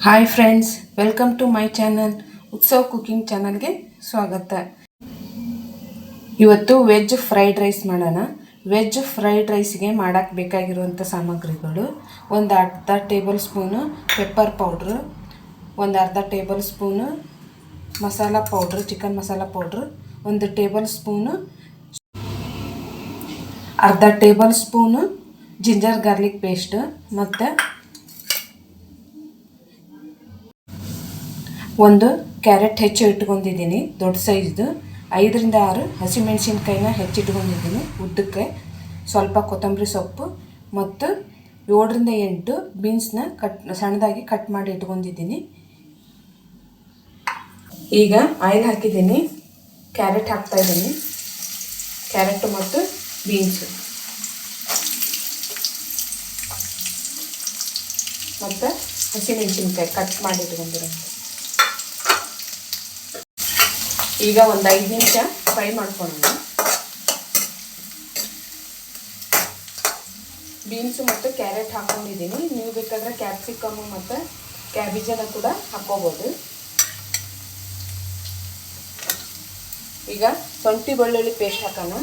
Hi friends welcome to my channel Utsav cooking ಚಾನಲ್ಗೆ ಸ್ವಾಗತ. ಇವತ್ತು ವೆಜ್ ಫ್ರೈಡ್ ರೈಸ್ ಮಾಡೋಣ. ವೆಜ್ ಫ್ರೈಡ್ ರೈಸ್ಗೆ ಮಾಡೋಕ್ಕೆ ಬೇಕಾಗಿರುವಂಥ ಸಾಮಗ್ರಿಗಳು ಒಂದು ಅರ್ಧ ಟೇಬಲ್ ಸ್ಪೂನು ಪೆಪ್ಪರ್ ಪೌಡ್ರು ಒಂದು ಅರ್ಧ table spoon masala powder chicken masala powder ಒಂದು ಟೇಬಲ್ ಸ್ಪೂನು ಅರ್ಧ table spoon ginger garlic paste ಮತ್ತು ಒಂದು ಕ್ಯಾರೆಟ್ ಹೆಚ್ಚು ಇಟ್ಕೊಂಡಿದ್ದೀನಿ, ದೊಡ್ಡ ಸೈಜ್ದು. ಐದರಿಂದ ಆರು ಹಸಿಮೆಣಸಿನ್ಕಾಯಿನ ಹೆಚ್ಚಿಟ್ಕೊಂಡಿದ್ದೀನಿ ಉದ್ದಕ್ಕೆ. ಸ್ವಲ್ಪ ಕೊತ್ತಂಬರಿ ಸೊಪ್ಪು ಮತ್ತು ಏಳರಿಂದ ಎಂಟು ಬೀನ್ಸ್ನ ಕಟ್, ಸಣ್ಣದಾಗಿ ಕಟ್ ಮಾಡಿ ಇಟ್ಕೊಂಡಿದ್ದೀನಿ. ಈಗ ಆಯಿಲ್ ಹಾಕಿದ್ದೀನಿ, ಕ್ಯಾರೆಟ್ ಹಾಕ್ತಾಯಿದ್ದೀನಿ ಕ್ಯಾರೆಟ್ ಮತ್ತು ಬೀನ್ಸು. ಮತ್ತು ಹಸಿಮೆಣಸಿನ್ಕಾಯಿ ಕಟ್ ಮಾಡಿ ಇಟ್ಕೊಂಡಿರೋದು. ಈಗ ಒಂದು ಐದು ನಿಮಿಷ ಫ್ರೈ ಮಾಡ್ಕೊಳ್ಳೋಣ. ಬೀನ್ಸು ಮತ್ತು ಕ್ಯಾರೆಟ್ ಹಾಕ್ಕೊಂಡಿದ್ದೀನಿ ನೀವು ಬೇಕಾದರೆ ಕ್ಯಾಪ್ಸಿಕಮ್ಮು ಮತ್ತು ಕ್ಯಾಬೇಜನ್ನು ಕೂಡ ಹಾಕ್ಕೋಬೋದು. ಈಗ ಶುಂಠಿ ಬೆಳ್ಳುಳ್ಳಿ ಪೇಸ್ಟ್ ಹಾಕೋಣ.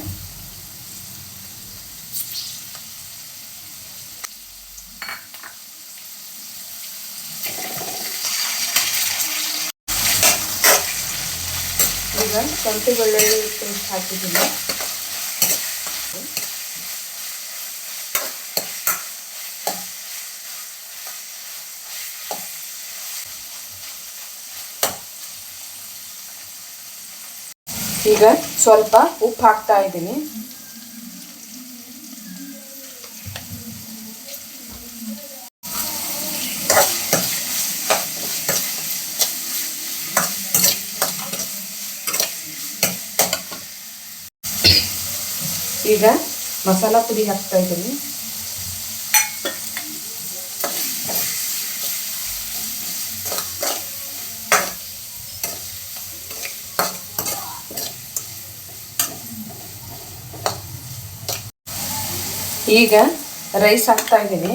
ಈಗ ಕೆಂಪು ಬೆಳ್ಳುಳ್ಳಿ ಪೇಸ್ಟ್ ಹಾಕಿದ್ದೀನಿ. ಈಗ ಸ್ವಲ್ಪ ಉಪ್ಪು ಹಾಕ್ತಾ ಇದ್ದೀನಿ. ಈಗ ಮಸಾಲ ಪುಡಿ ಹಾಕ್ತಾ ಇದ್ದೀನಿ. ಈಗ ರೈಸ್ ಹಾಕ್ತಾ ಇದ್ದೀನಿ.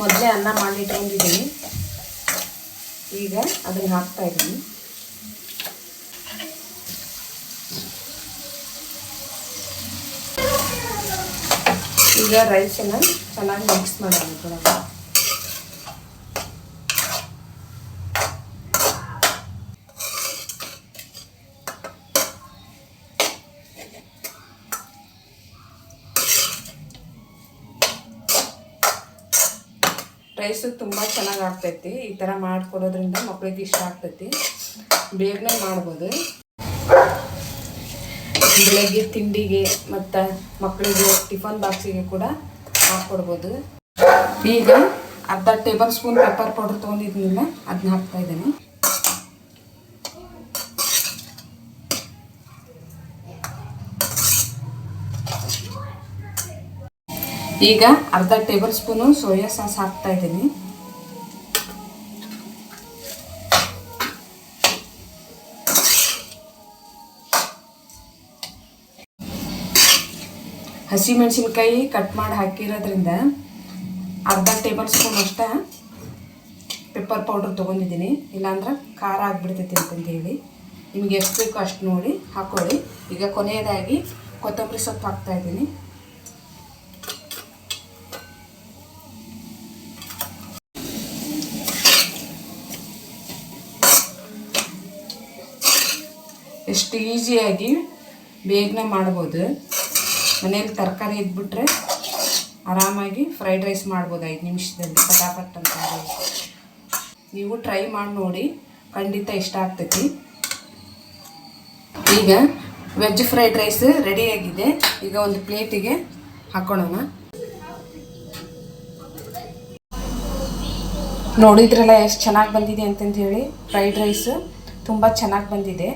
ಮೊದಲೇ ಅನ್ನ ಮಾಡಿ ಇಟ್ಕೊಂಡಿದ್ದೀನಿ ಈಗ ಅದನ್ನು ಹಾಕ್ತಾ ಇದ್ದೀನಿ. ಈಗ ರೈಸನ್ನು ಚೆನ್ನಾಗಿ ಮಿಕ್ಸ್ ಮಾಡೋಣ ರೈಸು ತುಂಬ ಚೆನ್ನಾಗಿ ಆಗ್ತೈತಿ. ಈ ಥರ ಮಾಡಿಕೊಡೋದ್ರಿಂದ ಮಕ್ಕಳಿಗೆ ಇಷ್ಟ ಆಗ್ತೈತಿ. ಬೇಗನೆ ಮಾಡ್ಬೋದು. ಬೆಳಗ್ಗೆ ತಿಂಡಿಗೆ ಮತ್ತು ಮಕ್ಕಳಿಗೆ ಟಿಫನ್ ಬಾಕ್ಸಿಗೆ ಕೂಡ ಹಾಕ್ಕೊಡ್ಬೋದು ಈಗ ಅರ್ಧ ಟೇಬಲ್ ಸ್ಪೂನ್ ಪೆಪ್ಪರ್ ಪೌಡರ್ ತಗೊಂಡಿದ್ಮೇಲೆ ಅದನ್ನ ಹಾಕ್ತಾ ಇದ್ದೀನಿ. ಈಗ ಅರ್ಧ ಟೇಬಲ್ ಸ್ಪೂನು ಸೋಯಾ ಸಾಸ್ ಹಾಕ್ತಾ ಇದ್ದೀನಿ. ಹಸಿಮೆಣಸಿನ್ಕಾಯಿ ಕಟ್ ಮಾಡಿ ಹಾಕಿರೋದ್ರಿಂದ ಅರ್ಧ ಟೇಬಲ್ ಸ್ಪೂನ್ ಅಷ್ಟ ಪೆಪ್ಪರ್ ಪೌಡ್ರ್ ತೊಗೊಂಡಿದ್ದೀನಿ. ಇಲ್ಲಾಂದ್ರೆ ಖಾರ ಆಗಿಬಿಡ್ತೈತಿ ಅಂತಂದೇಳಿ. ನಿಮ್ಗೆ ಎಷ್ಟು ಬೇಕೋ ಅಷ್ಟು ನೋಡಿ ಹಾಕೊಳ್ಳಿ. ಈಗ ಕೊನೆಯದಾಗಿ ಕೊತ್ತಂಬರಿ ಸೊಪ್ಪು ಹಾಕ್ತಾಯಿದ್ದೀನಿ ಎಷ್ಟು ಈಸಿಯಾಗಿ ಬೇಗನೆ ಮಾಡ್ಬೋದು. ಮನೇಲಿ ತರಕಾರಿ ಇದ್ಬಿಟ್ರೆ ಆರಾಮಾಗಿ ಫ್ರೈಡ್ ರೈಸ್ ಮಾಡ್ಬೋದು ಐದು ನಿಮಿಷದಲ್ಲಿ ಪಟಾಪಟ್ ಅಂತ ನೀವು ಟ್ರೈ ಮಾಡಿ ನೋಡಿ, ಖಂಡಿತ ಇಷ್ಟ ಆಗ್ತೈತಿ. ಈಗ ವೆಜ್ ಫ್ರೈಡ್ ರೈಸ್ ರೆಡಿಯಾಗಿದೆ ಈಗ ಒಂದು ಪ್ಲೇಟಿಗೆ ಹಾಕ್ಕೊಳ್ಳೋಣ ನೋಡಿದ್ರಲ್ಲ ಎಷ್ಟು ಚೆನ್ನಾಗಿ ಬಂದಿದೆ ಅಂತಂದು ಹೇಳಿ ಫ್ರೈಡ್ ರೈಸ್ ತುಂಬ ಚೆನ್ನಾಗಿ ಬಂದಿದೆ.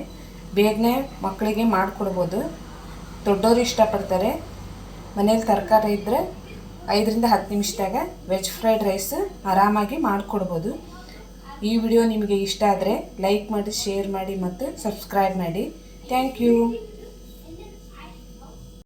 ಬೇಗನೆ ಮಕ್ಕಳಿಗೆ ಮಾಡಿಕೊಡ್ಬೋದು. ದೊಡ್ಡವರು ಇಷ್ಟಪಡ್ತಾರೆ. ಮನೇಲಿ ತರಕಾರಿ ಇದ್ದರೆ ಐದರಿಂದ ಹತ್ತು ನಿಮಿಷದಾಗ ವೆಜ್ ಫ್ರೈಡ್ ರೈಸ್ ಆರಾಮಾಗಿ ಮಾಡಿಕೊಡ್ಬೋದು. ಈ ವಿಡಿಯೋ ನಿಮಗೆ ಇಷ್ಟ ಆದರೆ ಲೈಕ್ ಮಾಡಿ, ಶೇರ್ ಮಾಡಿ ಮತ್ತು ಸಬ್ಸ್ಕ್ರೈಬ್ ಮಾಡಿ. Thank you.